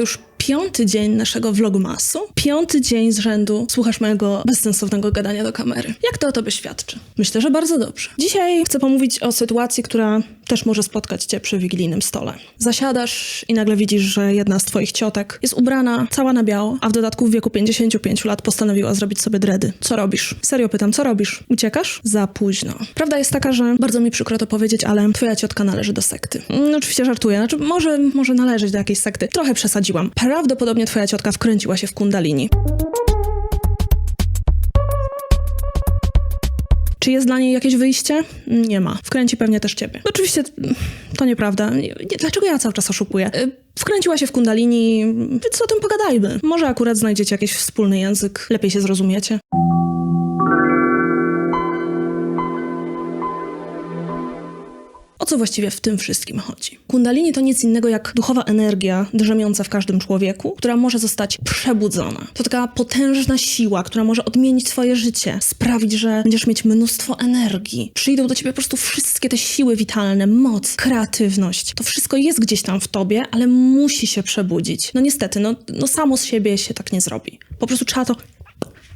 to już piąty dzień naszego vlogmasu, piąty dzień z rzędu słuchasz mojego bezsensownego gadania do kamery. Jak to o tobie świadczy? Myślę, że bardzo dobrze. Dzisiaj chcę pomówić o sytuacji, która też może spotkać cię przy wigilijnym stole. Zasiadasz i nagle widzisz, że jedna z twoich ciotek jest ubrana cała na biało, a w dodatku w wieku 55 lat postanowiła zrobić sobie dredy. Co robisz? Serio pytam, co robisz? Uciekasz? Za późno. Prawda jest taka, że bardzo mi przykro to powiedzieć, ale twoja ciotka należy do sekty. No, oczywiście żartuję, znaczy może, może należeć do jakiejś sekty. Trochę przesadziłam. Prawdopodobnie twoja ciotka wkręciła się w kundalini. Czy jest dla niej jakieś wyjście? Nie ma. Wkręci pewnie też ciebie. Oczywiście to nieprawda. Nie- nie- Dlaczego ja cały czas oszukuję? Y, Wkręciła się w kundalini, więc o tym pogadajmy. Może akurat znajdziecie jakiś wspólny język, lepiej się zrozumiecie. Co właściwie w tym wszystkim chodzi? Kundalini to nic innego jak duchowa energia drzemiąca w każdym człowieku, która może zostać przebudzona. To taka potężna siła, która może odmienić twoje życie, sprawić, że będziesz mieć mnóstwo energii. Przyjdą do ciebie po prostu wszystkie te siły witalne, moc, kreatywność. To wszystko jest gdzieś tam w tobie, ale musi się przebudzić. No niestety, no, no samo z siebie się tak nie zrobi. Po prostu trzeba to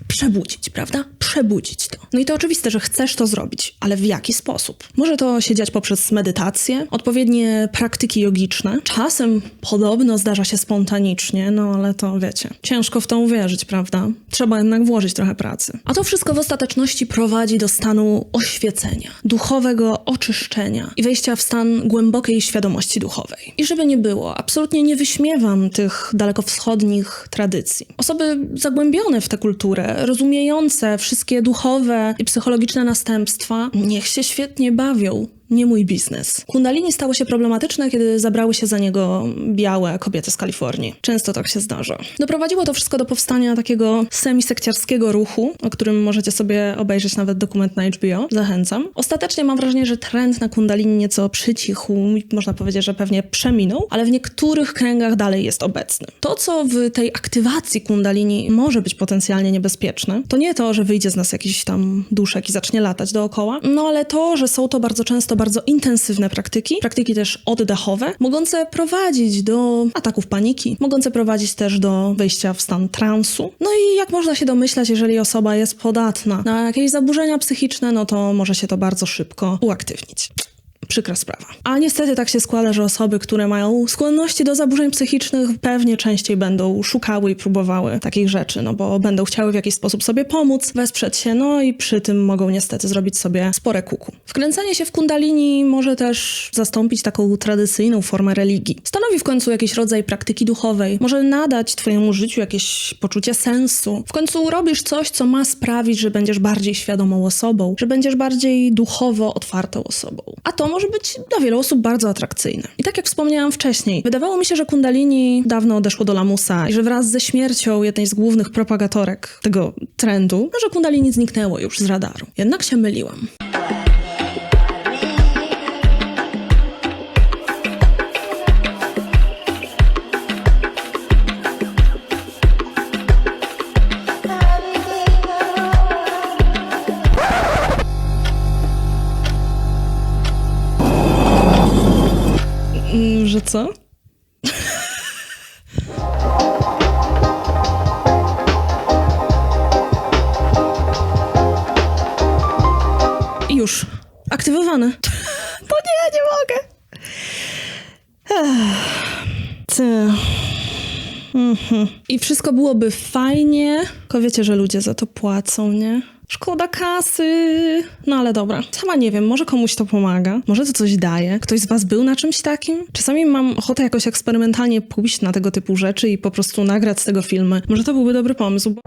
przebudzić, prawda? Przebudzić to. No i to oczywiste, że chcesz to zrobić, ale w jaki sposób? Może to się dziać poprzez medytację, odpowiednie praktyki jogiczne. Czasem podobno zdarza się spontanicznie, no ale to wiecie, ciężko w to uwierzyć, prawda? Trzeba jednak włożyć trochę pracy. A to wszystko w ostateczności prowadzi do stanu oświecenia, duchowego oczyszczenia i wejścia w stan głębokiej świadomości duchowej. I żeby nie było, absolutnie nie wyśmiewam tych dalekowschodnich tradycji. Osoby zagłębione w tę kulturę, rozumiejące wszystkie duchowe i psychologiczne następstwa, niech się świetnie bawią. Nie mój biznes. Kundalini stało się problematyczne, kiedy zabrały się za niego białe kobiety z Kalifornii. Często tak się zdarza. Doprowadziło to wszystko do powstania takiego semisekciarskiego ruchu, o którym możecie sobie obejrzeć nawet dokument na HBO. Zachęcam. Ostatecznie mam wrażenie, że trend na kundalini nieco przycichł, można powiedzieć, że pewnie przeminął, ale w niektórych kręgach dalej jest obecny. To, co w tej aktywacji kundalini może być potencjalnie niebezpieczne, to nie to, że wyjdzie z nas jakiś tam duszek i zacznie latać dookoła, no ale to, że są to bardzo często bardzo intensywne praktyki, praktyki też oddechowe, mogące prowadzić do ataków paniki, mogące prowadzić też do wejścia w stan transu. No i jak można się domyślać, jeżeli osoba jest podatna na jakieś zaburzenia psychiczne, no to może się to bardzo szybko uaktywnić. Przykra sprawa. A niestety tak się składa, że osoby, które mają skłonności do zaburzeń psychicznych, pewnie częściej będą szukały i próbowały takich rzeczy, no bo będą chciały w jakiś sposób sobie pomóc, wesprzeć się, no i przy tym mogą niestety zrobić sobie spore kuku. Wkręcenie się w kundalini może też zastąpić taką tradycyjną formę religii. Stanowi w końcu jakiś rodzaj praktyki duchowej, może nadać twojemu życiu jakieś poczucie sensu. W końcu robisz coś, co ma sprawić, że będziesz bardziej świadomą osobą, że będziesz bardziej duchowo otwartą osobą. A to może być dla wielu osób bardzo atrakcyjne. I tak jak wspomniałam wcześniej, wydawało mi się, że Kundalini dawno odeszło do lamusa i że wraz ze śmiercią jednej z głównych propagatorek tego trendu, że Kundalini zniknęło już z radaru. Jednak się myliłam. Mm, Że co? Już. Aktywowane. No nie, nie mogę. Ty. Mhm. I wszystko byłoby fajnie, tylko wiecie, że ludzie za to płacą, nie? Szkoda kasy. No ale dobra. Sama nie wiem, może komuś to pomaga, może to coś daje. Ktoś z was był na czymś takim? Czasami mam ochotę jakoś eksperymentalnie pójść na tego typu rzeczy i po prostu nagrać z tego filmy. Może to byłby dobry pomysł. Bo...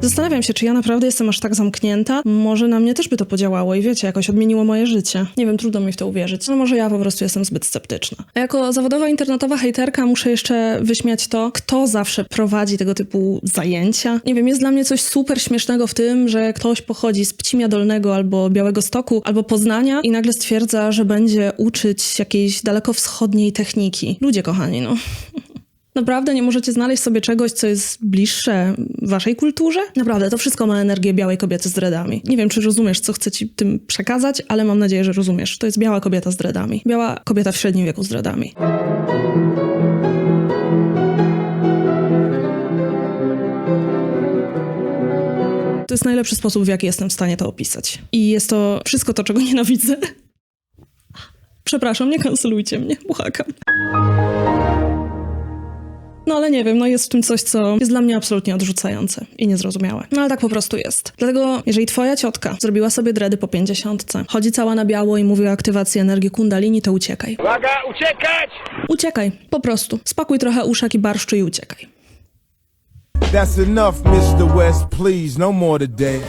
Zastanawiam się, czy ja naprawdę jestem aż tak zamknięta. Może na mnie też by to podziałało i wiecie, jakoś odmieniło moje życie. Nie wiem, trudno mi w to uwierzyć. No może ja po prostu jestem zbyt sceptyczna. A jako zawodowa internetowa hejterka muszę jeszcze wyśmiać to, kto zawsze prowadzi tego typu zajęcia. Nie wiem, jest dla mnie coś super śmiesznego w tym, że ktoś pochodzi z Pcimia Dolnego albo Białego Stoku albo Poznania i nagle stwierdza, że będzie uczyć jakiejś dalekowschodniej techniki. Ludzie kochani, no. Naprawdę nie możecie znaleźć sobie czegoś, co jest bliższe waszej kulturze? Naprawdę, to wszystko ma energię białej kobiety z dreadami. Nie wiem, czy rozumiesz, co chcę ci tym przekazać, ale mam nadzieję, że rozumiesz. To jest biała kobieta z dreadami. Biała kobieta w średnim wieku z dreadami. To jest najlepszy sposób, w jaki jestem w stanie to opisać. I jest to wszystko to, czego nienawidzę. Przepraszam, nie kancelujcie mnie, błagam. No ale nie wiem, no jest w tym coś, co jest dla mnie absolutnie odrzucające i niezrozumiałe. No ale tak po prostu jest. Dlatego, jeżeli twoja ciotka zrobiła sobie dredy po pięćdziesiątce, chodzi cała na biało i mówi o aktywacji energii kundalini, to uciekaj. Uwaga, uciekać! Uciekaj, po prostu. Spakuj trochę uszek i barszczu i uciekaj. That's enough, Mr. West. Please, no more today.